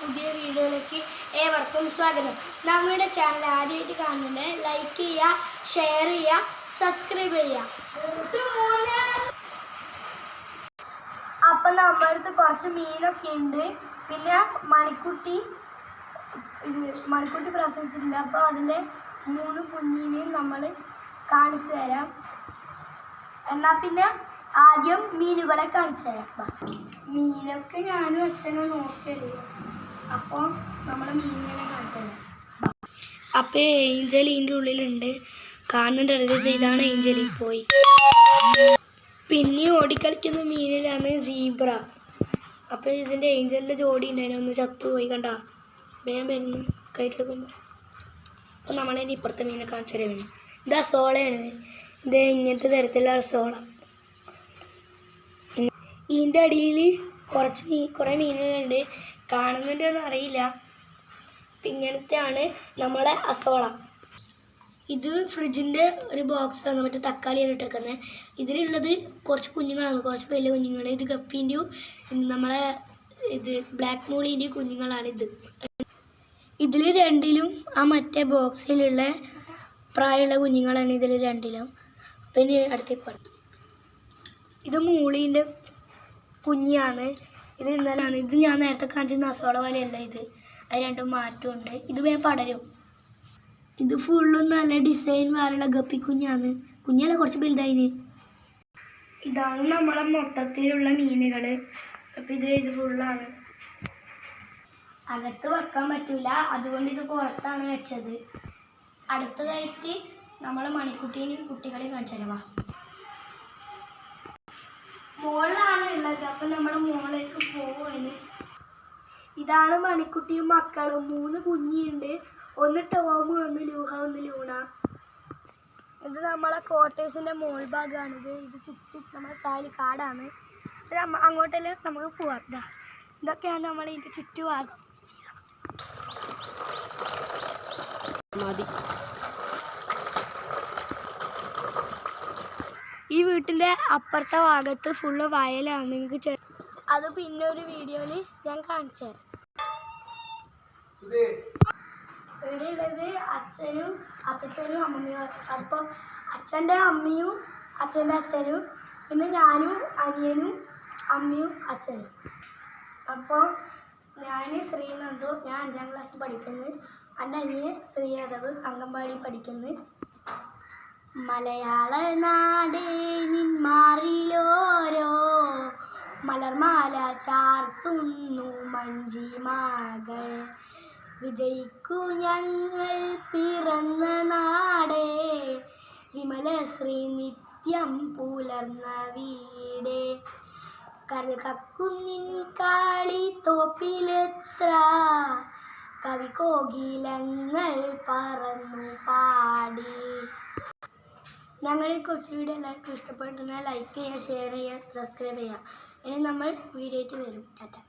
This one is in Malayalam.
പുതിയ വീഡിയോയിലേക്ക് ഏവർക്കും സ്വാഗതം. നമ്മുടെ ചാനൽ ആദ്യമായിട്ട് കാണുന്നുണ്ട് ലൈക്ക് ചെയ്യുക ഷെയർ ചെയ്യുക സബ്സ്ക്രൈബ് ചെയ്യുക. അപ്പം നമ്മുടെ അടുത്ത് കുറച്ച് മീനൊക്കെ ഉണ്ട്. പിന്നെ മണിക്കുട്ടി ഇത് മണിക്കുട്ടി പ്രസവിച്ചിട്ടുണ്ട്. അപ്പോൾ അതിന്റെ മൂന്ന് കുഞ്ഞിനെയും നമ്മൾ കാണിച്ചു തരാം. എന്നാൽ പിന്നെ ആദ്യം മീനുകളെ കാണിച്ചു തരാം. മീനൊക്കെ ഞാനും അച്ഛനും നോക്കൽ അപ്പോൾ നമ്മൾ മീനിനെ കാണിച്ചത്. അപ്പോൾ ഏഞ്ചൽ ഇതിന്റെ ഉള്ളിലുണ്ട്. കാണുന്നുണ്ട് ഇതാണ് ഏഞ്ചൽ പോയി. പിന്നെ ഓടിക്കളിക്കുന്ന മീനിലാണ് സീബ്ര. അപ്പോൾ ഇതിന്റെ ഏഞ്ചലിന്റെ ജോഡി ഉണ്ടായിരുന്നു. ഒന്ന് ചത്തുപോയി കണ്ട? വേഗം വരുന്നു. കൈട്ടെടുക്കുമ്പോൾ അപ്പോൾ നമ്മളതിന്റെ ഇപ്പുറത്തെ മീനെ കാണിച്ചു തരുന്നു ഇതാ സോളയാണ്. ഇത് ഇങ്ങനത്തെ തരത്തിലുള്ള സോള. ഇതിന്റെ അടിയിൽ കുറച്ച് മീൻ കുറേ മീനുകളുണ്ട്. കാണുന്നുണ്ടോയെന്ന് അറിയില്ല. ഇങ്ങനത്തെയാണ് നമ്മളെ അസോള. ഇത് ഫ്രിഡ്ജിന്റെ ഒരു ബോക്സാണ് മറ്റേ തക്കാളിയാണ് ഇട്ടേക്കുന്നത് ഇതിലുള്ളത് കുറച്ച് കുഞ്ഞുങ്ങളാണ്. കുറച്ച് വലിയ കുഞ്ഞുങ്ങൾ ഇത് ഗപ്പീന്റെയും നമ്മളെ ഇത് ബ്ലാക്ക് മോളിന്റെയും കുഞ്ഞുങ്ങളാണ് ഇത്. ഇതിൽ രണ്ടിലും ആ മറ്റേ ബോക്സിലുള്ള പ്രായമുള്ള കുഞ്ഞുങ്ങളാണ് ഇതിൽ രണ്ടിലും. പിന്നെ അടുത്തേക്ക് പറഞ്ഞു ഇത് മൂളീന്റെ കുഞ്ഞാണ്. ഇത് ഇന്നലാണ്. ഇത് ഞാൻ നേരത്തെ കാണിച്ച അസോള പോലെയല്ല ഇത്. അത് രണ്ടും മാറ്റമുണ്ട്. ഇത് വേഗം പടരും. ഇത് ഫുള്ളും നല്ല ഡിസൈൻ വാലുള്ള ഗപ്പി കുഞ്ഞാണ് കുഞ്ഞല്ല കുറച്ച് വലുതായിന്. ഇതാണ് നമ്മളെ മൊത്തത്തിലുള്ള മീനുകൾ അപ്പം ഇത് ഇത് ഫുള്ളാണ് അകത്ത് വെക്കാൻ പറ്റില്ല അതുകൊണ്ട് ഇത് പുറത്താണ് വെച്ചത്. അടുത്തതായിട്ട് നമ്മൾ മണിക്കുട്ടീനെയും കുട്ടികളെയും കാണിച്ചു തരാം മോളിലാണ് ഉള്ളത്. അപ്പം നമ്മൾ മോളിലേക്ക് ഇതാണ് മണിക്കുട്ടിയും മക്കളും. മൂന്ന് കുഞ്ഞിയുണ്ട്. ഒന്ന് ടോമ് ഒന്ന് ലൂഹ ഒന്ന് ലൂണ. ഇത് നമ്മളെ കോട്ടേഴ്സിന്റെ മോൾ ഭാഗമാണിത് ഇത് ചുറ്റും നമ്മളെ താലി കാടാണ്. അങ്ങോട്ടെല്ലാം നമുക്ക് പോവാം. ഇതാ ഇതൊക്കെയാണ് നമ്മൾ ഇതിന്റെ ചുറ്റുഭാഗം. മതി. ഈ വീട്ടിന്റെ അപ്പുറത്തെ ഭാഗത്ത് ഫുള്ള് വയലാണ്. നിങ്ങൾക്ക് അത് പിന്നെ ഒരു വീഡിയോയിൽ ഞാൻ കാണിച്ചു തരാം. ഇവിടെ ഉള്ളത് അച്ഛനും അച്ഛനും അമ്മയും. അപ്പോൾ അച്ഛന്റെ അമ്മയും അച്ഛന്റെ അച്ഛനും പിന്നെ ഞാനും അനിയനും അമ്മയും അച്ഛനും. അപ്പോൾ ഞാൻ ശ്രീനന്ദു ഞാൻ അഞ്ചാം ക്ലാസ് പഠിക്കുന്നത് എന്റെ അനിയൻ ശ്രീയാദവ് അംഗൻവാടി പഠിക്കുന്നു. മലയാള നാടേ നിന്മാറിലോരോ? മലർമാല ചാർത്തുന്നു മഞ്ചിമാകൾ. വിജയിക്കൂ ഞങ്ങൾ പിറന്ന നാടേ. വിമലശ്രീ നിത്യം പുലർന്ന വീടേ. കരൽ കാളി തോപ്പിലെത്ര. കവി കോകിലങ്ങൾ പറന്നു പാടി. ഞങ്ങളുടെ കൊച്ചു വീഡിയോ എല്ലാവർക്കും ഇഷ്ടപ്പെട്ടുണ്ടെങ്കിൽ ലൈക്ക് ചെയ്യുക ഷെയർ ചെയ്യുക സബ്സ്ക്രൈബ് ചെയ്യുക. ഇനി നമ്മൾ വീഡിയോ ആയിട്ട് വരും. ടാറ്റ.